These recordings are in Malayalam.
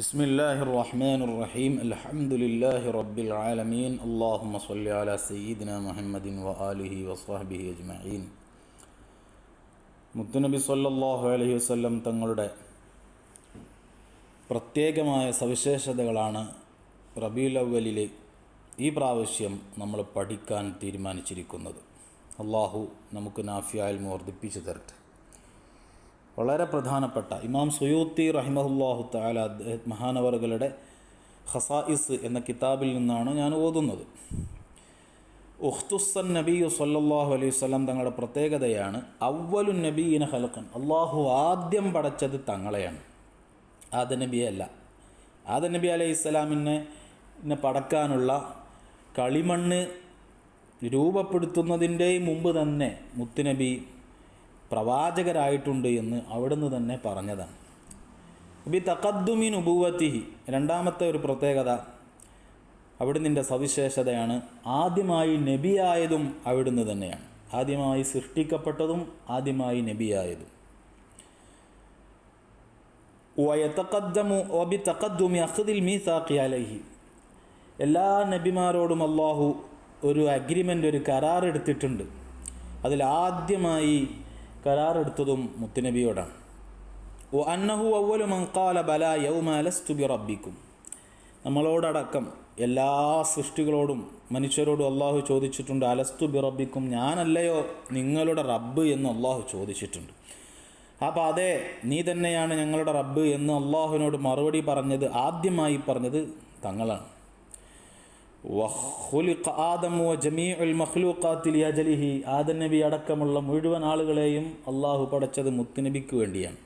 بسم الله الرحمن الرحيم الحمد لله رب العالمين اللهم صل على سيدنا محمد وآله وصحبه أجمعين മുത്തുനബി സല്ലല്ലാഹു അലൈഹി വസല്ലം തങ്ങളുടെ പ്രത്യേകമായ സവിശേഷതകളാണ് റബീൽ അവലിൽ ഈ പ്രാവശ്യം നമ്മൾ പഠിക്കാൻ തീരുമാനിച്ചിരിക്കുന്നത് അള്ളാഹു നമുക്ക് നാഫിയാൽ വർദ്ധിപ്പിച്ചു തരട്ടെ വളരെ പ്രധാനപ്പെട്ട ഇമാം സുയൂത്തി റഹിമഹുല്ലാഹു താല മഹാനവറുകളുടെ ഖസായിസ് എന്ന കിതാബിൽ നിന്നാണ് ഞാൻ ഓതുന്നത്. ഉഖ്തുസൻ നബിയു സല്ലാഹു അലൈഹി വസല്ലം തങ്ങളുടെ പ്രത്യേകതയാണ് അവലു നബീന ഹലക്കൻ അള്ളാഹു ആദ്യം പടച്ചത് തങ്ങളെയാണ്. ആദ നബിയല്ല. ആദ നബി അലൈഹി സ്വലാമിനെ നെ പടക്കാനുള്ള കളിമണ്ണ് രൂപപ്പെടുത്തുന്നതിന്റെ മുമ്പ് തന്നെ മുത്തുനബി പ്രവാചകരായിട്ടുണ്ട് എന്ന് അവിടുന്ന് തന്നെ പറഞ്ഞതാണ്. ബി തക്കദ്ദുമിൻ ഉപൂവത്തിഹി രണ്ടാമത്തെ ഒരു പ്രത്യേകത അവിടുന്നിന്റെ സവിശേഷതയാണ് ആദ്യമായി നബിയായതും അവിടുന്ന് തന്നെയാണ്. ആദ്യമായി സൃഷ്ടിക്കപ്പെട്ടതും ആദ്യമായി നബിയായതും. വയത്തക്കദ്ദമു ഒബി തക്കദ്ദുമി അഖദിൽ മീ സാഖി അലഹി. എല്ലാ നബിമാരോടും അള്ളാഹു ഒരു അഗ്രിമെന്റ് ഒരു കരാർ എടുത്തിട്ടുണ്ട്. അതിൽ ആദ്യമായി കരാറെടുത്തതും മുത്തുനബിയോടാണ്. ഓ അന്നഹു ബല റബ്ബിക്കും. നമ്മളോടടക്കം എല്ലാ സൃഷ്ടികളോടും മനുഷ്യരോടും അള്ളാഹു ചോദിച്ചിട്ടുണ്ട് അലസ്തു ബിറബിക്കും ഞാനല്ലയോ നിങ്ങളുടെ റബ്ബ് എന്ന് അള്ളാഹു ചോദിച്ചിട്ടുണ്ട്. അപ്പോൾ അതെ നീ തന്നെയാണ് ഞങ്ങളുടെ റബ്ബ് എന്ന് അള്ളാഹുവിനോട് മറുപടി പറഞ്ഞത് ആദ്യമായി പറഞ്ഞത് തങ്ങളാണ്. വഖുലിഖ ആദം വ ജമീഉൽ മഖ്ലൂഖാത്തി ലിയജലിഹി ആദം നബി അടക്കമുള്ള മുഴുവൻ ആളുകളെയും അള്ളാഹു പടച്ചത് മുത്തുനബിക്ക് വേണ്ടിയാണ്.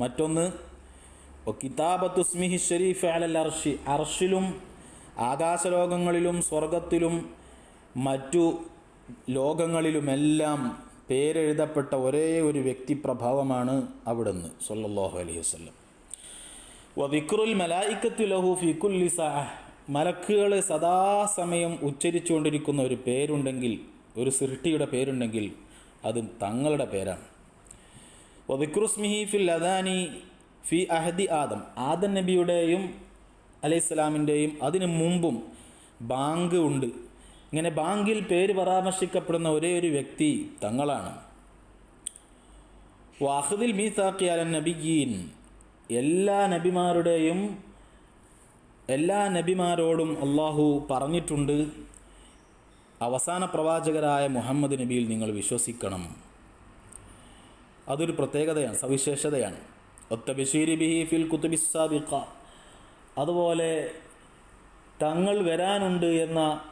മറ്റൊന്ന് കിതാബത്തുസ്മിഹി ഷരീഫ് അലൽ അർഷി. അർഷിലും ആകാശലോകങ്ങളിലും സ്വർഗത്തിലും മറ്റു ലോകങ്ങളിലുമെല്ലാം പേരെഴുതപ്പെട്ട ഒരേ ഒരു വ്യക്തിപ്രഭാവമാണ് അവിടുന്ന് സല്ലല്ലാഹു അലൈഹി വസല്ലം. വ വദിക്റുൽ മലായിക്കത്തു ലഹു ഫി കുല്ലി സഅഹ് മലക്കുകൾ സദാസമയം ഉച്ചരിച്ചുകൊണ്ടിരിക്കുന്ന ഒരു പേരുണ്ടെങ്കിൽ ഒരു സൃഷ്ടിയുടെ പേരുണ്ടെങ്കിൽ അതും തങ്ങളുടെ പേരാണ്. വദിക്രുസ്മിഹി ഫിൽ അദാനി ഫി അഹദി ആദം. ആദൻ നബിയുടെയും അലൈഹിസ്സലാമിന്റെയും അതിനു മുമ്പും ബാങ്ക് ഉണ്ട്. ഇങ്ങനെ ബാങ്കിൽ പേര് പരാമർശിക്കപ്പെടുന്ന ഒരേ ഒരു വ്യക്തി തങ്ങളാണ്. വാഹദിൽ മീസാക്കിയാലൻ നബിഗീൻ എല്ലാ നബിമാരുടെയും എല്ലാ നബിമാരോടും അള്ളാഹു പറഞ്ഞിട്ടുണ്ട് അവസാന പ്രവാചകരായ മുഹമ്മദ് നബിയിൽ നിങ്ങൾ വിശ്വസിക്കണം. അതൊരു പ്രത്യേകതയാണ് സവിശേഷതയാണ്. ഒത്ത ബഷീരി ബിഹി ഫിൽ കുത്തുബിസാബിഖ അതുപോലെ തങ്ങൾ വരാനുണ്ട് എന്ന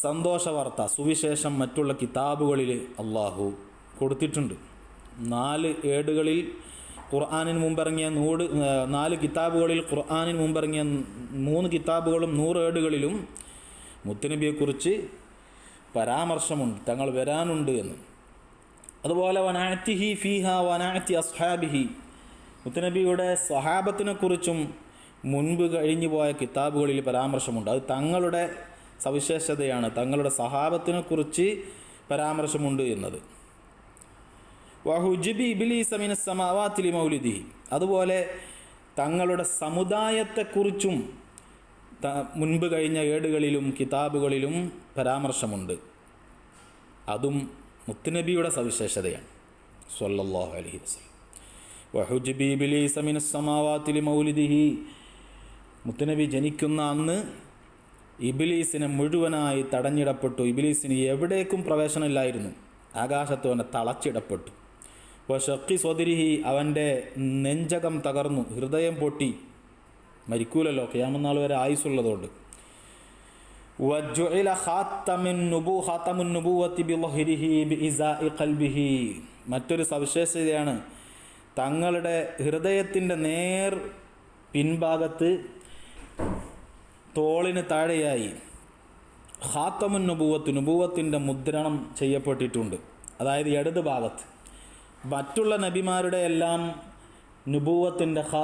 സന്തോഷവാർത്ത സുവിശേഷം മറ്റുള്ള കിതാബുകളിൽ അള്ളാഹു കൊടുത്തിട്ടുണ്ട്. നാല് ഏടുകളിൽ ഖുർആാനിന് മുമ്പിറങ്ങിയ നൂട് നാല് കിതാബുകളിൽ ഖുർആാനിന് മുമ്പിറങ്ങിയ മൂന്ന് കിതാബുകളും നൂറ് ഏടുകളിലും മുത്തുനബിയെക്കുറിച്ച് പരാമർശമുണ്ട് തങ്ങൾ വരാനുണ്ട് എന്ന്. അതുപോലെ വനാറ്റിഹി ഫീഹ വനാറ്റി അസ്ഹാബിഹി. മുത്തുനബിയുടെ സ്വഹാബത്തിനെക്കുറിച്ചും മുൻപ് കഴിഞ്ഞു പോയ കിതാബുകളിൽ പരാമർശമുണ്ട്. അത് തങ്ങളുടെ സവിശേഷതയാണ് തങ്ങളുടെ സഹാബത്തിനെക്കുറിച്ച് പരാമർശമുണ്ട് എന്നത്. വഹുജിബി ഇബിലീസമിന സമാവാത്തിലി മൗലിദി. അതുപോലെ തങ്ങളുടെ സമുദായത്തെക്കുറിച്ചും മുൻപ് കഴിഞ്ഞ ഏടുകളിലും കിതാബുകളിലും പരാമർശമുണ്ട്. അതും മുത്തുനബിയുടെ സവിശേഷതയാണ്. സ്വല്ലല്ലാഹു അലൈഹി വസല്ലം. വഹുജിബി ഇബിലീസമിന സമാവാത്തിലി മൗലിദിഹി മുത്തുനബി ജനിക്കുന്ന അന്ന് ഇബിലീസിനെ മുഴുവനായി തടഞ്ഞിടപ്പെട്ടു. ഇബിലീസിന് എവിടേക്കും പ്രവേശനമില്ലായിരുന്നു. ആകാശത്ത് അവനെ തളച്ചിടപ്പെട്ടു. ഷക്കി സ്വതിരിഹി അവന്റെ നെഞ്ചകം തകർന്നു. ഹൃദയം പൊട്ടി. മരിക്കൂലല്ലോ. ക്യാമനാൾ വരെ ആയുസുള്ളതുകൊണ്ട് മറ്റൊരു സവിശേഷതയാണ് തങ്ങളുടെ ഹൃദയത്തിന്റെ നേർ പിൻഭാഗത്ത് തോളിന് താഴെയായി ഹാത്തമുൻ നുബൂവത്ത് മുദ്രണം ചെയ്യപ്പെട്ടിട്ടുണ്ട്. അതായത് ഇടത് ഭാഗത്ത്. മറ്റുള്ള നബിമാരുടെ എല്ലാം നുപൂവത്തിന്റെ ഹാ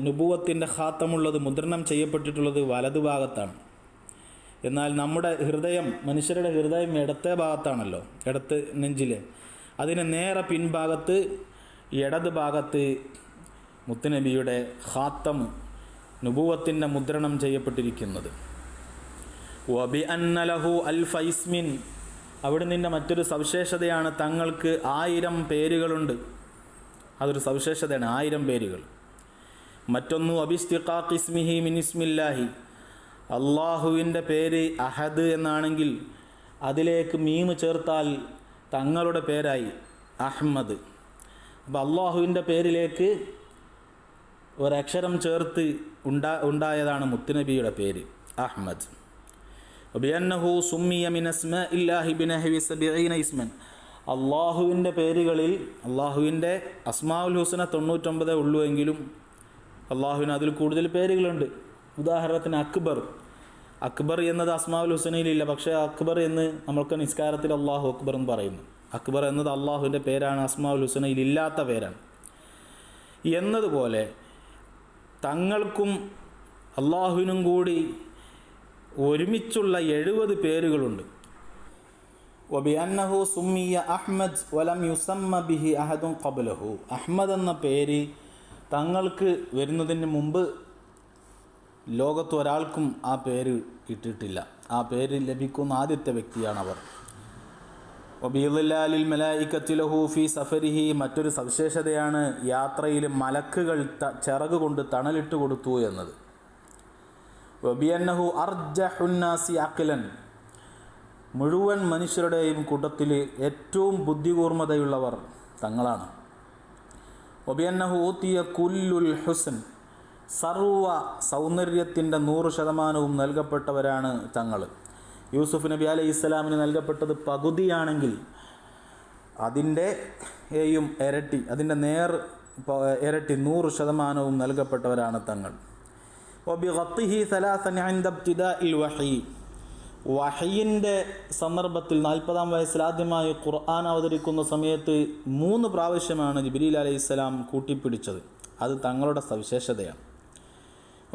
നുപൂവത്തിന്റെ ഹാത്തമുള്ളത് മുദ്രണം ചെയ്യപ്പെട്ടിട്ടുള്ളത് വലതുഭാഗത്താണ് എന്നാൽ നമ്മുടെ ഹൃദയം മനുഷ്യരുടെ ഹൃദയം ഇടത്തെ ഭാഗത്താണല്ലോ ഇടത്ത് നെഞ്ചിൽ അതിന് നേരെ പിൻഭാഗത്ത് ഇടത് ഭാഗത്ത് മുത്തുനബിയുടെ ഹാത്തം നുപൂവത്തിന്റെ മുദ്രണം ചെയ്യപ്പെട്ടിരിക്കുന്നത്. വബി അൽ ഫൈസ്മിൻ അവിടെ നിന്റെ മറ്റൊരു സവിശേഷതയാണ് തങ്ങൾക്ക് ആയിരം പേരുകളുണ്ട്. അതൊരു സവിശേഷതയാണ് ആയിരം പേരുകൾ. മറ്റൊന്നു അബിസ്തിഖാഖിസ്മിഹി മിനിസ്മില്ലാഹി അള്ളാഹുവിന്റെ പേര് അഹദ് എന്നാണെങ്കിൽ അതിലേക്ക് മീമ് ചേർത്താൽ തങ്ങളുടെ പേരായി അഹമ്മദ് അപ്പോൾ അള്ളാഹുവിന്റെ പേരിലേക്ക് ഒരക്ഷരം ചേർത്ത് ഉണ്ടാ ഉണ്ടായതാണ് മുത്തുനബിയുടെ പേര് അഹ്മദ്. ബിയന്നഹു സുമ്മിയ മിനസ്മ ഇല്ലാഹി ബിനഹവി സബീന ഇസ്മൻ. അള്ളാഹുവിന്റെ പേരുകളിൽ അള്ളാഹുവിന്റെ അസ്മാഉൽ ഹുസന തൊണ്ണൂറ്റൊമ്പതേ ഉള്ളൂ എങ്കിലും അള്ളാഹുവിന് അതിൽ കൂടുതൽ പേരുകളുണ്ട്. ഉദാഹരണത്തിന് അക്ബർ. അക്ബർ എന്നത് അസ്മാഉൽ ഹുസനയിലില്ല പക്ഷേ അക്ബർ എന്ന് നമ്മൾക്ക് നിസ്കാരത്തിൽ അള്ളാഹു അക്ബർ എന്ന് പറയുന്നു. അക്ബർ എന്നത് അള്ളാഹുവിന്റെ പേരാണ് അസ്മാഉൽ ഹുസനയിൽ ഇല്ലാത്ത പേരാണ്. എന്നതുപോലെ തങ്ങൾക്കും അള്ളാഹുവിനും കൂടി ഒരുമിച്ചുള്ള എഴുപത് പേരുകളുണ്ട്. വബിഅന്നഹു സുമ്മിയ അഹ്മദ് വലം യുസമ്മ ബിഹി അഹദും ഖബലഹു. അഹ്മദ് എന്ന പേര് തങ്ങൾക്ക് വരുന്നതിന് മുമ്പ് ലോകത്ത് ഒരാൾക്കും ആ പേര് ഇട്ടിട്ടില്ല ആ പേര് ലഭിക്കുന്ന ആദ്യത്തെ വ്യക്തിയാണ് അവർ ഒബീലാലിൽ മലായിക്കത്തിലഹു ഫി സഫരിഹി. മറ്റൊരു സവിശേഷതയാണ് യാത്രയിൽ മലക്കുകൾ ചിറക് കൊണ്ട് തണലിട്ട് കൊടുത്തു എന്നത്. മുഴുവൻ മനുഷ്യരുടെയും കൂട്ടത്തിൽ ഏറ്റവും ബുദ്ധികൂർമ്മതയുള്ളവർ തങ്ങളാണ്. സർവ സൗന്ദര്യത്തിന്റെ നൂറ് ശതമാനവും നൽകപ്പെട്ടവരാണ് തങ്ങൾ യൂസുഫ് നബി അലൈഹി ഇസ്ലാമിന് നൽകപ്പെട്ടത് പകുതിയാണെങ്കിൽ അതിന്റെ ഏയും ഇരട്ടി അതിന്റെ നേർ ഇരട്ടി നൂറ് ശതമാനവും നൽകപ്പെട്ടവരാണ് തങ്ങൾ. ഒബിഹത്തിഹി സലാസൻ വഹി. വഹയിന്റെ സന്ദർഭത്തിൽ നാൽപ്പതാം വയസ്സിൽ ആദ്യമായി ഖുർആൻ അവതരിക്കുന്ന സമയത്ത് മൂന്ന് പ്രാവശ്യമാണ് ജിബിലി അലൈഹി സ്വലാം കൂട്ടിപ്പിടിച്ചത്. അത് തങ്ങളുടെ സവിശേഷതയാണ്.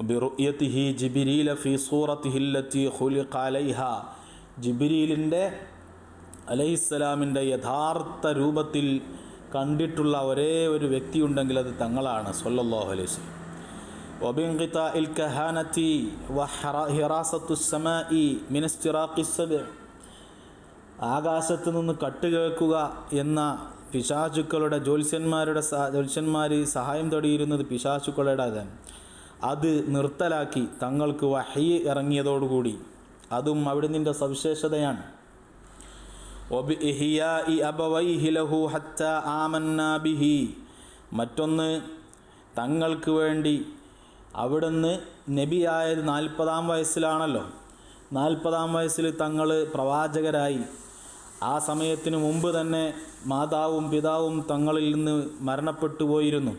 ബിറുയത്തിഹി ജിബിരില ഫി സൂറത്തിഹില്ലത്തി ഹുലിഖ അലൈഹ. ജിബിരിലിന്റെ അലൈഹിസ്സലാമിന്റെ യഥാർത്ഥ രൂപത്തിൽ കണ്ടിട്ടുള്ള ഒരേ ഒരു വ്യക്തിയുണ്ടെങ്കിൽ അത് തങ്ങളാണ് സൊല്ലാഹു അലൈഹി സ്വലം وبانقطاع الكهانة وحراسة السماء من استراق السبع ആകാശത്ത് നിന്ന് കട്ട് കേൾക്കുക എന്ന പിശാചുക്കളുടെ ജ്യോത്സ്യന്മാരുടെ സഹ- ജ്യോത്സ്യന്മാർ സഹായം തേടിയിരുന്നത് പിശാചുക്കളുടെ അത് നിർത്തലാക്കി തങ്ങൾക്ക് വഹി ഇറങ്ങിയതോടുകൂടി അതും അവിടെ നിൻ്റെ സവിശേഷതയാണ് وبإحياء أبويه له حتى آمنا به മറ്റൊന്ന് തങ്ങൾക്ക് വേണ്ടി അവിടുന്ന് നബിയായത് നാൽപ്പതാം വയസ്സിലാണല്ലോ. നാൽപ്പതാം വയസ്സിൽ തങ്ങൾ പ്രവാചകരായി. ആ സമയത്തിനു മുമ്പ് തന്നെ മാതാവും പിതാവും തങ്ങളിൽ നിന്ന് മരണപ്പെട്ടു പോയിരുന്നു.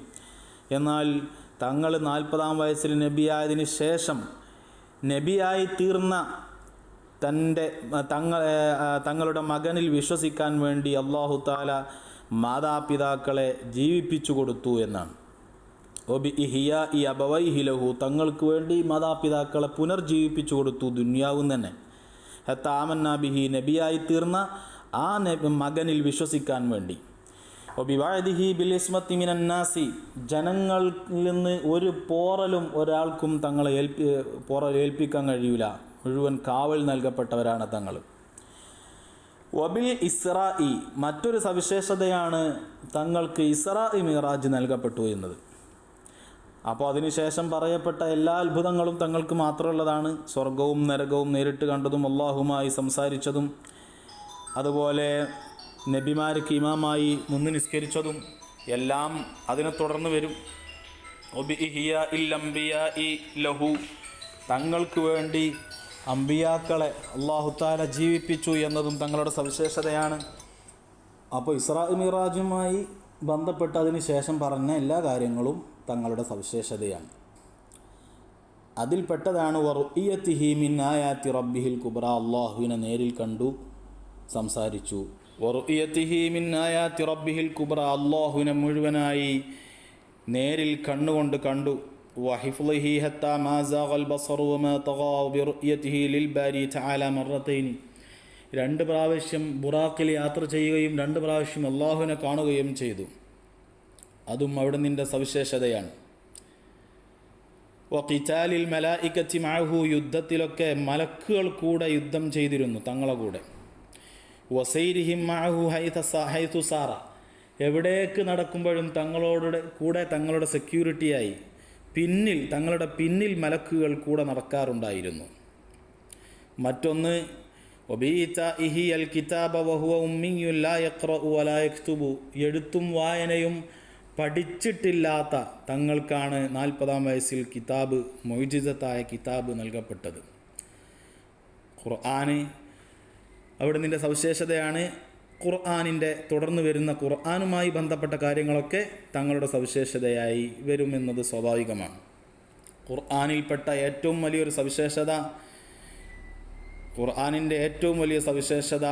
എന്നാൽ തങ്ങൾ നാൽപ്പതാം വയസ്സിൽ നബിയായതിന് ശേഷം നബിയായി തീർന്ന തന്റെ തങ്ങൾ തങ്ങളുടെ മകനിൽ വിശ്വസിക്കാൻ വേണ്ടി അള്ളാഹു താല മാതാപിതാക്കളെ ജീവിപ്പിച്ചു കൊടുത്തു എന്നാണ്. ഒബി ഇഹിയ ഈ അബവൈഹിലഹു തങ്ങൾക്ക് വേണ്ടി മാതാപിതാക്കളെ പുനർജീവിപ്പിച്ചു കൊടുത്തു ദുന്യാവും തന്നെ. ഹത്താമന്നാബിഹി നബിയായി തീർന്ന ആ മകനിൽ വിശ്വസിക്കാൻ വേണ്ടി. ഒബിവാദിഹി ബിലിസ്മത്തി മിനന്നാസി ജനങ്ങളിൽ നിന്ന് ഒരു പോറലും ഒരാൾക്കും തങ്ങളെ ഏൽപ്പി പോറൽ ഏൽപ്പിക്കാൻ കഴിയില്ല മുഴുവൻ കാവൽ നൽകപ്പെട്ടവരാണ് തങ്ങൾ. വബിൽ ഇസ്രായി മറ്റൊരു സവിശേഷതയാണ് തങ്ങൾക്ക് ഇസ്രായി മിറാജ് നൽകപ്പെട്ടു എന്നത്. അപ്പോൾ അതിനുശേഷം പറയപ്പെട്ട എല്ലാ അത്ഭുതങ്ങളും തങ്ങൾക്ക് മാത്രമുള്ളതാണ്. സ്വർഗവും നരകവും നേരിട്ട് കണ്ടതും അള്ളാഹുമായി സംസാരിച്ചതും അതുപോലെ നബിമാർക്ക് ഇമാമായി നിന്ന് നിസ്കരിച്ചതും എല്ലാം അതിനെ തുടർന്ന് വരും. ലഹു തങ്ങൾക്ക് വേണ്ടി അമ്പിയാക്കളെ അള്ളാഹുത്താല ജീവിപ്പിച്ചു എന്നതും തങ്ങളുടെ സവിശേഷതയാണ്. അപ്പോൾ ഇസ്രാ മിറാജുമായി ബന്ധപ്പെട്ട് അതിന് ശേഷം പറഞ്ഞ എല്ലാ കാര്യങ്ങളും തങ്ങളുടെ സവിശേഷതയാണ്. അതിൽപ്പെട്ടതാണ് വറുഇയത്തിഹി മിൻ ആയാത്തി റബ്ബിഹിൽ കുബ്ര അള്ളാഹുവിനെ നേരിൽ കണ്ടു സംസാരിച്ചു. വറുഇയത്തിഹി മിൻ ആയാത്തി റബ്ബിഹിൽ കുബ്ര അള്ളാഹുവിനെ മുഴുവനായി നേരിൽ കണ്ണുകൊണ്ട് കണ്ടു. വഹിഫ്ലിഹി ബസറു ലിൽ ബാരി രണ്ട് പ്രാവശ്യം ബുറാക്കിൽ യാത്ര ചെയ്യുകയും രണ്ട് പ്രാവശ്യം അള്ളാഹുവിനെ കാണുകയും ചെയ്തു. അതും അവിടെ നിന്റെ സവിശേഷതയാണ്. വക്കിച്ചാലിൽ മലായിക്കച്ചി മാഹു യുദ്ധത്തിലൊക്കെ മലക്കുകൾ കൂടെ യുദ്ധം ചെയ്തിരുന്നു തങ്ങളെ കൂടെ. വസൈരിഹിം മാഹു ഹൈതസ ഹൈതുസാറ എവിടേക്ക് നടക്കുമ്പോഴും തങ്ങളോട് കൂടെ തങ്ങളുടെ സെക്യൂരിറ്റിയായി പിന്നിൽ തങ്ങളുടെ പിന്നിൽ മലക്കുകൾ കൂടെ നടക്കാറുണ്ടായിരുന്നു. മറ്റൊന്ന് ഒബീച്ച ഇഹി അൽ കിതാബ വഹുവ ഉമ്മിയുല്ലാ യഖ്റഉ വലാ യക്തുബു എഴുത്തും വായനയും പഠിച്ചിട്ടില്ലാത്ത തങ്ങൾക്കാണ് നാൽപ്പതാം വയസ്സിൽ കിതാബ് മൊയ്ജിതത്തായ കിതാബ് നൽകപ്പെട്ടത്. ഖുർആാന് അവിടെ നിന്റെ സവിശേഷതയാണ്. ഖുർആാനിന്റെ തുടർന്ന് വരുന്ന ഖുർആാനുമായി ബന്ധപ്പെട്ട കാര്യങ്ങളൊക്കെ തങ്ങളുടെ സവിശേഷതയായി വരുമെന്നത് സ്വാഭാവികമാണ്. ഖുർആാനിൽപ്പെട്ട ഏറ്റവും വലിയൊരു സവിശേഷത ഖുർആാനിന്റെ ഏറ്റവും വലിയ സവിശേഷത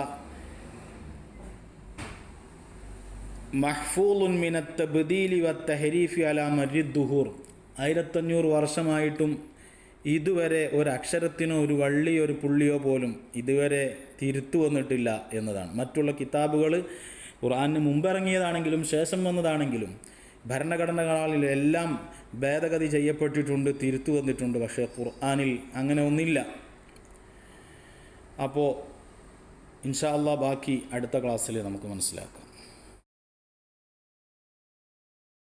മഹ്ഫൂലുൻ മിനത്ത് ബദീലി വ തെഹരീഫി അല മരിദ്ദുഹൂർ ആയിരത്തഞ്ഞൂറ് വർഷമായിട്ടും ഇതുവരെ ഒരു അക്ഷരത്തിനോ ഒരു വള്ളിയോ ഒരു പുള്ളിയോ പോലും ഇതുവരെ തിരുത്തു വന്നിട്ടില്ല എന്നതാണ്. മറ്റുള്ള കിതാബുകൾ ഖുർആാനിന് മുമ്പിറങ്ങിയതാണെങ്കിലും ശേഷം വന്നതാണെങ്കിലും ഭരണഘടനകളിലെല്ലാം ഭേദഗതി ചെയ്യപ്പെട്ടിട്ടുണ്ട് തിരുത്തു വന്നിട്ടുണ്ട്. പക്ഷേ ഖുർആാനിൽ അങ്ങനെ ഒന്നില്ല. അപ്പോൾ ഇൻഷാ അള്ളാ ബാക്കി അടുത്ത ക്ലാസ്സിൽ നമുക്ക് മനസ്സിലാക്കാം.